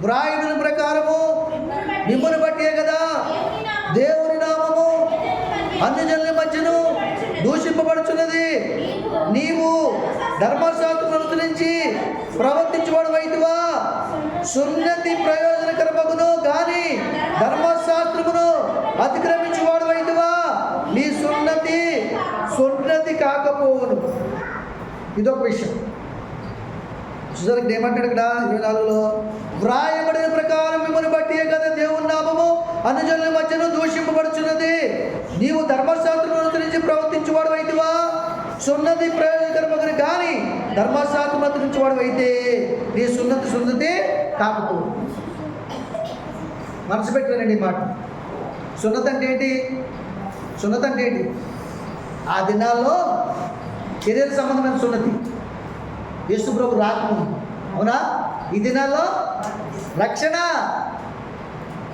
వ్రాయబడిన ప్రకారము మిమ్మల్ని బట్టే కదా. దేవుని నామము అన్ని జనుల మధ్యను దూషింపబడుచున్నది. నీవు ధర్మశాస్త్రం అనుసరించి ప్రవర్తించబడు వైద్యువా సున్నతి ప్రయోజనకరమగును గాని ధర్మశాస్త్రమును అతిక్రమించువాడు వైద్యువా నీ సున్నతి సున్నతి కాకపోవును. ఇదొక విషయం. చూసారు ఇక్కడ ఏమంటాడు ఇక్కడ ఇరవై నాలుగులో వ్రాయబడిన ప్రకారం మిమ్మల్ని బట్టి కదా దేవుని నామము అనుజనుల మధ్యను దూషింపబడుచున్నది. నీవు ధర్మశాస్త్రం అనుసరించి ప్రవర్తించేవాడు అయితేవా? సున్నతి ప్రయోజనకరమగని కానీ ధర్మశాస్త్రం అనుసరించేవాడు అయితే నీ సున్నతి సున్నతి కాకపో. మనసు పెట్టానండి ఈ మాట. సున్నత అంటే ఏంటి? సున్నత అంటే ఏంటి? ఆ దినాల్లో కెరీర్ సంబంధమైన సున్నతి? యేసు ప్రభు రాకముందు అవునా? ఈ దినాల్లో రక్షణ.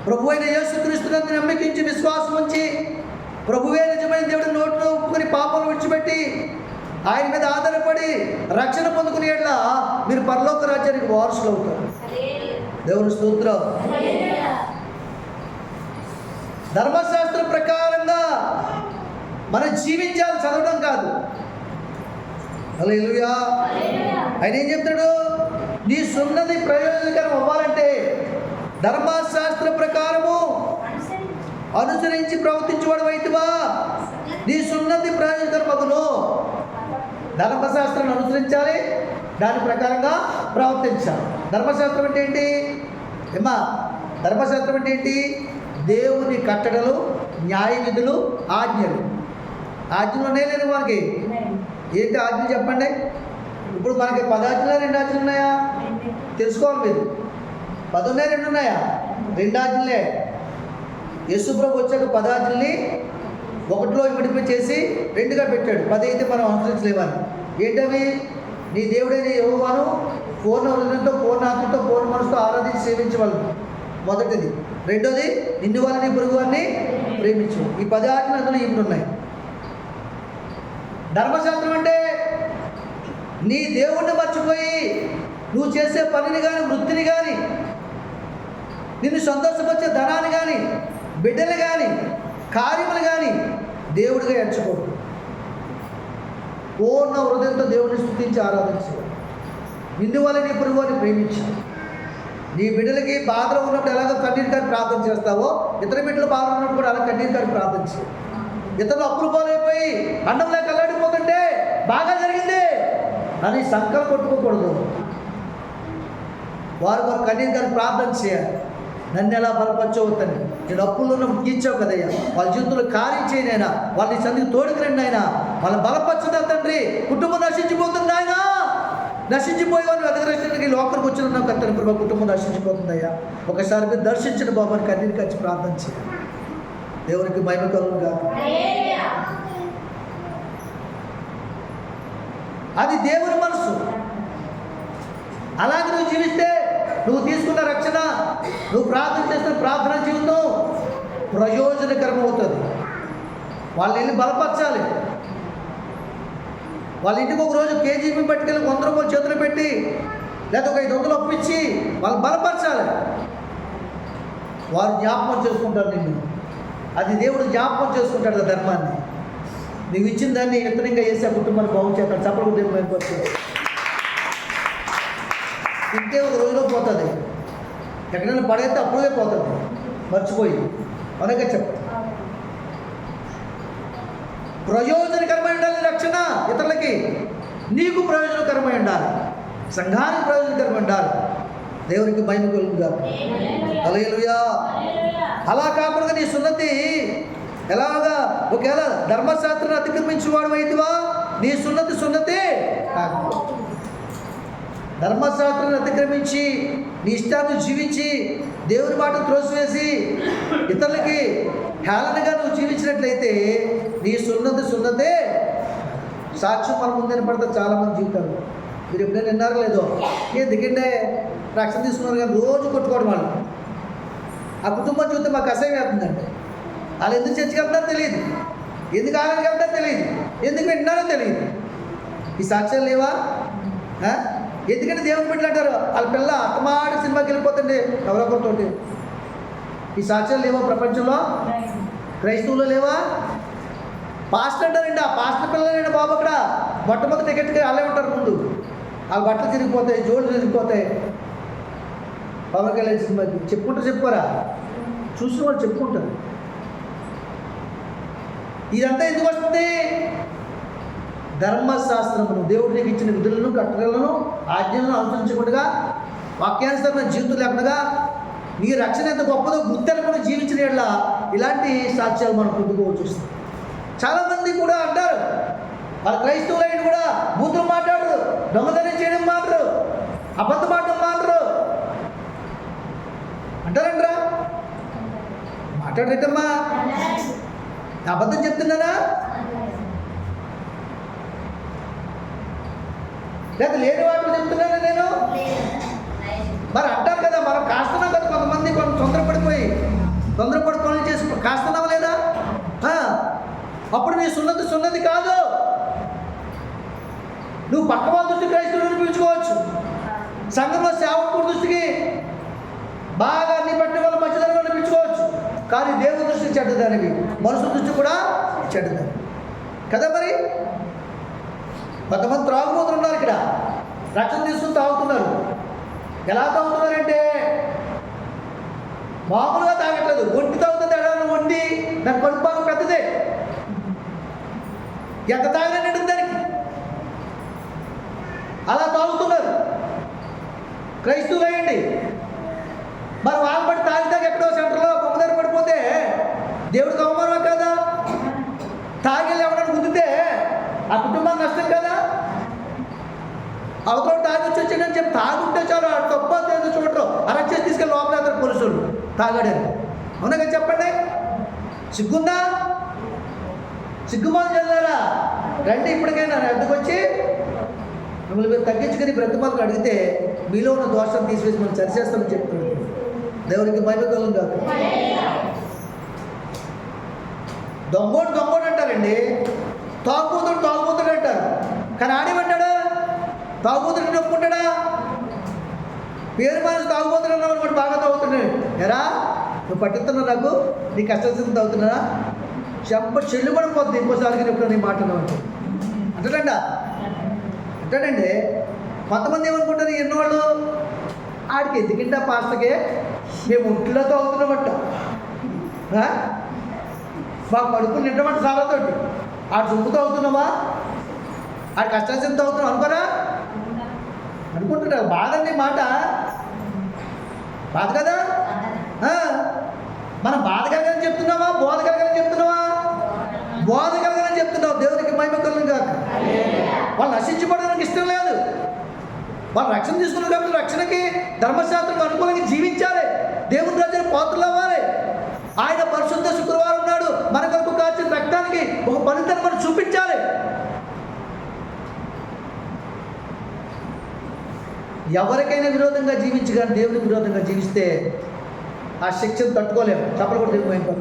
ప్రభు అయిన యేసుక్రీస్తునందు నమ్మకించి విశ్వాసం ఉంచి ప్రభువే నిజమైన దేవుడి నోట్లో ఒప్పుకొని పాపలు విడిచిపెట్టి ఆయన మీద ఆధారపడి రక్షణ పొందుకునే మీరు పరలోక రాజ్యానికి వారసులు అవుతారు. దేవుని స్తోత్రం. ధర్మశాస్త్రం ప్రకారంగా మనం జీవించాలి చదవడం కాదు. హల్లెలూయా. ఆయన ఏం చెప్తాడు నీ సున్నది ప్రయోజనకరం అవ్వాలంటే ధర్మశాస్త్ర ప్రకారము అనుసరించి ప్రవర్తించేవాడు అయితేవా? నీ సున్నతి ప్రయోజనకరం అగును. ధర్మశాస్త్రాన్ని అనుసరించాలి దాని ప్రకారంగా ప్రవర్తించాలి. ధర్మశాస్త్రం అంటే ఏంటి? ఏమా ధర్మశాస్త్రం అంటే ఏంటి? దేవుని కట్టడలు న్యాయ విధులు ఆజ్ఞలు. ఆజ్ఞలు లేదు మనకి ఏంటి ఆజ్ఞలు చెప్పండి? ఇప్పుడు మనకి పదాజ్ఞలు రెండు ఆజ్ఞలు ఉన్నాయా? తెలుసుకోవాలి మీరు. పది ఉన్నాయి రెండు ఉన్నాయా? రెండు ఆజ్ఞలే. యశుప్రభు వచ్చాక పదాజ్ఞల్ని ఒకటిలో విడిపి చేసి రెండుగా పెట్టాడు. పది అయితే మనం అనుసరించలేమని. ఏంటవి? నీ దేవుడైన యెహోవాను పూర్ణ హృదయంతో పూర్ణ ఆత్మతో పూర్ణ మనసుతో ఆరాధించి సేవించవలను. మొదటిది. రెండోది నిన్ను వాళ్ళని పొరుగు వారిని ప్రేమించు. ఈ పది ఆజ్ఞలు అందులో ఇప్పుడు ఉన్నాయి ధర్మశాస్త్రం అంటే నీ దేవుణ్ణి మర్చిపోయి నువ్వు చేసే పనిని కానీ వృత్తిని కానీ నిన్ను సంతోషపరిచే ధనాన్ని కానీ బిడ్డలు కానీ కార్యములు కానీ దేవుడిగా ఎంచుకో. పూర్ణ హృదయంతో దేవుడిని స్థుతించి ఆరాధించు. నిన్ను వల్ల నీ పురుగుని ప్రేమించు. నీ బిడ్డలకి బాధలో ఉన్నప్పుడు ఎలాగో కన్నీరు కానీ ప్రార్థన చేస్తావో ఇతర బిడ్డలు బాధ ఉన్నప్పుడు కూడా అలా కన్నీరు కానీ ప్రార్థించు ఇతరులు అప్పులు పోలైపోయి అండం లేక బాగా జరిగింది. అని సంకల్పం కొట్టుకోకూడదు. వారు వారు కన్నీరు కానీ ప్రార్థన చేయాలి. నన్ను ఎలా బలపరచవద్దని నేను అప్పుల్లో ఉన్నప్పుడు తీర్చావు కదయ్యా. వాళ్ళ జీవితంలో కార్యం చేయనైనా చదివి సందికి తోడుకురండి ఆయన వాళ్ళని బలపరచదా తండ్రి? కుటుంబం నశించిపోతుంది ఆయన నశించిపోయి వాళ్ళు వెతకరక్షణకి లోపలికి వచ్చిన నాకు అతని ప్రభు. కుటుంబం నశించిపోతుందయ్యా ఒకసారి మీరు దర్శించిన బాబాని కన్నీరు కచ్చి ప్రార్థన చేయాలి. దేవునికి మహిమ కలుగు కాదు అది దేవుని మనసు. అలాగే నువ్వు జీవిస్తే నువ్వు తీసుకున్న రక్షణ నువ్వు ప్రార్థన చేస్తున్న ప్రార్థన జీవితం ప్రయోజనకరం అవుతుంది వాళ్ళని వెళ్ళి బలపరచాలి. వాళ్ళ ఇంటికి ఒక రోజు కేజీ పట్టుకెళ్ళి వంద రూపాయలు చేతులు పెట్టి లేదా ఒక ఐదు వందలు ఒప్పించి వాళ్ళు బలపరచాలి. వారు జ్ఞాపకం చేసుకుంటారు నిన్ను. అది దేవుడు జ్ఞాపకం చేసుకుంటాడు ధర్మాన్ని. నీవు ఇచ్చిన దాన్ని ఎత్తనంగా వేసి ఆ కుటుంబాన్ని బాగు చేస్తాడు చప్పలు బయటపడుతుంది తింటే ఒక రోజులో పోతుంది. ఎక్కడైనా పడైతే అప్పుడే పోతుంది. మర్చిపోయి. అనగా చెప్ప. ప్రయోజనకరమై ఉండాలి రక్షణ ఇతరులకి. నీకు ప్రయోజనకరమై ఉండాలి. సంఘానికి ప్రయోజనకరమై ఉండాలి. దేవునికి కలుగుగా. అలయలుయా అలా కాకుండా నీ సున్నతి ఎలాగా? ఒకవేళ ధర్మశాస్త్రాన్ని అతిక్రమించేవాడు అయితేవా? నీ సున్నతి సున్నతే ధర్మశాస్త్రాన్ని అతిక్రమించి నీ ఇష్టాన్ని జీవించి దేవుని మాట త్రోసివేసి ఇతరులకి హేళనగా నువ్వు జీవించినట్లయితే నీ సున్నతి సున్నతే సాక్ష్యం మన ముందే పడితే చాలామంది జీవితాలు. మీరు ఎప్పుడైనా విన్నారో లేదో? ఎందుకంటే రక్షణ తీసుకున్నారు కానీ రోజు కొట్టుకోవడం వాళ్ళు. ఆ కుటుంబం చూస్తే మాకు అసహ్యం అవుతుందండి వాళ్ళు ఎందుకు చర్చికి వెళ్తారో తెలియదు. ఎందుకు ఆలయానికి వెళ్తారో తెలియదు. ఎందుకు వింటున్నారో తెలియదు. ఈ సాక్ష్యాలు లేవా? ఎందుకంటే దేవుని బిడ్డలు అంటారు వాళ్ళ పిల్ల అత్తమాడి సినిమాకి వెళ్ళిపోతుంది ఎవరొకరితోటి ఈ సాక్ష్యాలు లేవా ప్రపంచంలో? క్రైస్తవులు లేవా? పాస్టర్ అంటారండి ఆ పాస్టర్ పిల్లలండి బాబు అక్కడ. మొట్టమొదటి టికెట్కి వాళ్ళే ఉంటారు ముందు. వాళ్ళ బట్టలు తిరిగిపోతాయి జోళ్ళు తిరిగిపోతాయి. పవన్ కళ్యాణ్ సినిమాకి చెప్పుకుంటారు చెప్పుకోరా? చూసిన వాళ్ళు చెప్పుకుంటారు. ఇదంతా ఎందుకు వస్తుంది? ధర్మశాస్త్రమును దేవుడు నీకు ఇచ్చిన విధులను కట్టడలను ఆజ్ఞలను అనుసరించకుండా వాక్యానుసరమైన జీవితం లేకుండా నీ రక్షణ ఎంత గొప్పదో గుర్తెరకుండా జీవించిన యెడల ఇలాంటి సాక్ష్యాలు మనం పొందుకోవచ్చు వస్తుంది. చాలామంది కూడా అంటారు వాళ్ళ క్రైస్తవులైన కూడా బూతులు మాట్లాడరు దొంగతనం చేయడం మాటరు అబద్ధం ఆడడం మాటరు అంటారంట్రా? మాట్లాడటమ్మా అబద్ధం చెప్తున్నానా? లేదా లేని వాటిని చెప్తున్నానా నేను? మరి అంటారు కదా మనం కాస్తున్నాం కదా కొంతమంది కొంత తొందరపడిపోయి. తొందరపడి పనులు చేసి కాస్తున్నావా లేదా? అప్పుడు నీ సున్నది సున్నది కాదు. నువ్వు పక్క వాళ్ళ దృష్టి క్రైస్తవులు పిలుచుకోవచ్చు. సంఘంలో సేవకుడి దృష్టికి బాగా అన్ని పట్టిన వాళ్ళు మంచిదని పిలుచుకోవచ్చు. కానీ దేవుని దృష్టి చెడ్డదానివి. మనుషుల దృష్టి కూడా చెడ్డదాని కదా మరి? కొంతమంది త్రాగుబోతులు ఉన్నారు ఇక్కడ. రక్షణ తీసుకుని తాగుతున్నారు. ఎలా తాగుతున్నారంటే మామూలుగా తాగట్లేదు. ఒంటి తాగుతుంది ఎడవని ఒంటి దాని కడుపు భాగం పెద్దదే. ఎంత తాగినా నిండు దానికి. అలా తాగుతున్నారు. క్రైస్తవులు అయ్యండి మరి వాళ్ళు బట్టి తాగితే ఎక్కడో సెంటర్లో దేవుడికి అవమానం కదా? తాగిల్ ఎవరైనా గుద్దితే ఆ కుటుంబానికి నష్టం కదా? అవతల తాగొచ్చి వచ్చి వచ్చాడని చెప్పి తాగుంటే చాలు ఆ తప్ప ఏదో చూడరు. అరెస్ట్ చేసి తీసుకెళ్ళి లోపల వేస్తారు పోలీసులు తాగాడని అవునా కదా చెప్పండి? సిగ్గుందా? సిగ్గుమాలు చెందారా రండి ఇప్పటికైనా నా వచ్చి? మిమ్మల్ని మీరు తగ్గించుకుని బ్రతిమాలకు అడిగితే మీలో ఉన్న దోషం తీసివేసి మనం సరిచేస్తామని చెప్తున్నాడు దేవునికి మహిమ కాదు దొంగోడు దొంగోడు అంటారండి. తాగుబోతుడు తాగుబోతుడు అంటారు. కానీ ఆడేమంటాడా తాగుబోతుడు నొప్పుకుంటాడా పేరు మానేసి తాగుబోతుడు అన్నవాడు వాడు బాగా తాగుతున్నాడు. ఎరా నువ్వు పట్టిస్తున్నావు నాకు? నీ కష్టం తాగుతున్నారా చెంప చెల్లు కూడా పోతుంది ఇంకోసారి ఎప్పుడు నీ మాట అంటాడండ అంటాడండి. కొంతమంది ఏమనుకుంటారు ఎన్నోళ్ళు ఆడికి ఎందుకంటే ఆ పాస్తకే? మేము ఒంట్లో తాగుతున్నామట. ఆ? మా కడుపు సాలతోటి ఆడ సొమ్ము తాగుతున్నావా? ఆ కష్టాచింత అవుతున్నావు అనుకోరా? అనుకుంటున్నారు బాధండి మాట. బాధ కదా? మనం బాధ కలగని చెప్తున్నావా? బోధ కలగని చెప్తున్నావా? బోధ కలగని చెప్తున్నావు. దేవునికి మహిమ కలుగు కాక వాళ్ళు నశించబడడానికి ఇష్టం లేదు. వాళ్ళు రక్షణ తీసుకున్నారు కాబట్టి రక్షణకి ధర్మశాస్త్రం అనుకూలంగా జీవించాలి. దేవుని రాజ్యాన్ని పాత్రలు అవ్వాలి. ఆయన పరిశుద్ధ శుక్రవారం మన కొరకు కాచిన రక్తానికి ఒక ఫలితాన్ని మనం చూపించాలి. ఎవరికైనా విరోధంగా జీవించి కానీ దేవునికి విరోధంగా జీవిస్తే ఆ శిక్షను తట్టుకోలేము. చెప్పలు కూడా దేవుని వైపు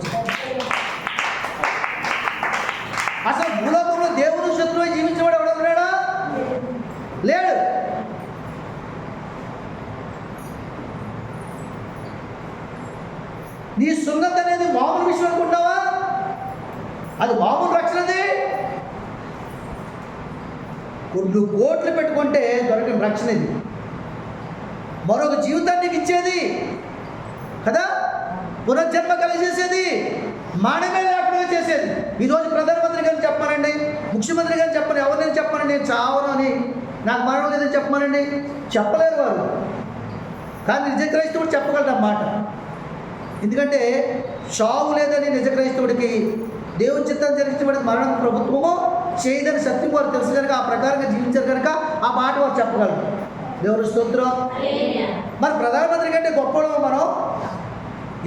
అసలు భూలోకంలో దేవుని శత్రువు జీవించేవాడు ఎవడన్నాడా లేడు. నీ సున్నత అనేది మామూలు విషయం అనుకుంటావా అది మామూలు రక్షణది. కొన్ని కోట్లు పెట్టుకుంటే దొరకని రక్షణ ఇది మరొక జీవితాన్ని ఇచ్చేది. కదా? పునర్జన్మ కలిగజేసేది. మానమే లేకుండా చేసేది. ఈరోజు ప్రధానమంత్రి గారిని చెప్పానండి ముఖ్యమంత్రి గారిని చెప్పను ఎవరిని చెప్పానండి నేను చావను అని. నాకు మరణం లేదని చెప్పమానండి. చెప్పలేరు వారు. కానీ నిజ క్రైస్తవుడు చెప్పగలడు అన్నమాట. ఎందుకంటే చావు లేదని నిజ క్రైస్తవుడికి దేవుని చిత్తం జరిగించబడిన మరణం ప్రభుత్వము చేయదని సత్యం వారు తెలుసు కనుక ఆ ప్రకారంగా జీవించారు కనుక ఆ మాట వారు చెప్పగలరు. దేవుని స్తోత్రం. మరి ప్రధానమంత్రి కంటే గొప్పవాళ్ళం మనం.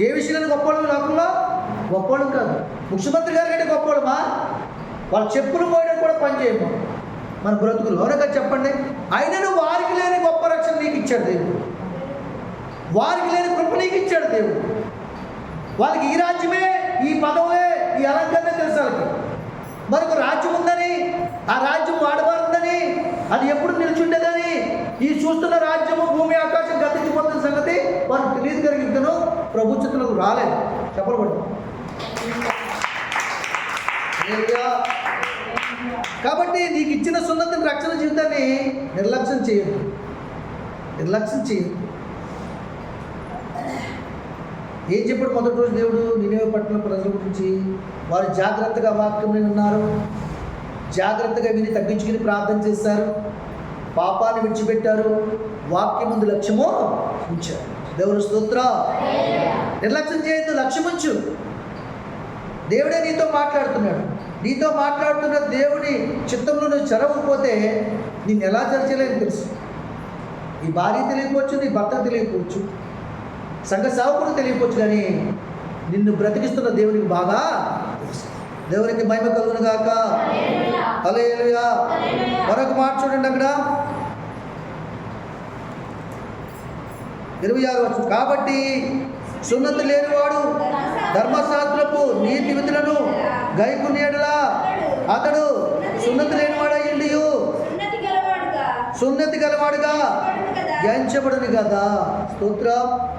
ఏ విషయంలో గొప్పవాళ్ళం? లోకంలో గొప్పవాళ్ళం కాదు. ముఖ్యమంత్రి గారి కంటే గొప్పవాళ్ళమా? వాళ్ళ చెప్పులు పోయడం కూడా పనిచేయము మన బ్రతుకులు అవునగా చెప్పండి. అయినను వారికి లేని గొప్ప రక్షణ నీకు ఇచ్చాడు దేవుడు. వారికి లేని కృప నీకు ఇచ్చాడు దేవుడు. వాళ్ళకి ఈ రాజ్యమే ఈ పదవులే ఈ అలంకరణ తెలుసు వాళ్ళకి. మరొక రాజ్యం ఉందని ఆ రాజ్యం వాడబారుందని అది ఎప్పుడు నిలిచుండేదని ఈ చూస్తున్న రాజ్యము భూమి ఆకాశం గతించిపోతున్న సంగతి వారు తెలియదు కలిగితను ప్రభుత్వలకు రాలేదు. చెప్పబడు. కాబట్టి నీకు ఇచ్చిన సున్నతిని రక్షణ జీవితాన్ని నిర్లక్ష్యం చేయదు నిర్లక్ష్యం చేయదు ఏం చెప్పాడు మొదటి రోజు దేవుడు? నినేవ పట్టణ ప్రజల గురించి. వారు జాగ్రత్తగా వాక్యం ఉన్నారు జాగ్రత్తగా విని తగ్గించుకుని ప్రార్థన చేశారు. పాపాన్ని విడిచిపెట్టారు. వాక్యం ముందు లక్ష్యము ఉంచారు. దేవుని స్తోత్ర. నిర్లక్ష్యం చేయొద్దు లక్ష్యం ఉంచు. దేవుడే నీతో మాట్లాడుతున్నాడు. నీతో మాట్లాడుతున్న దేవుని చిత్తంలో నువ్వు చెరవకపోతే నేను ఎలా చర్చలేని తెలుసు. నీ భార్య తెలియకపోవచ్చు నీ భర్త తెలియకపోవచ్చు. సంఘ సేవకుడు తెలియకపోవచ్చు కానీ నిన్ను బ్రతికిస్తున్న దేవునికి బాగా దేవునికి మహిమ కలుగును గాక. హల్లెలూయా. మరొక మాట చూడండి అక్కడ. ఇరవై ఆరు వచ్చు కాబట్టి సున్నతి లేనివాడు ధర్మశాస్త్రపు నీతి విధులను గైకునేడలా అతడు సున్నతి లేనివాడు అయ్యిండి ఉన్నతి గలవాడుగా. సున్నతి గలవాడుగా ఎంచబడును కదా. స్తోత్రం.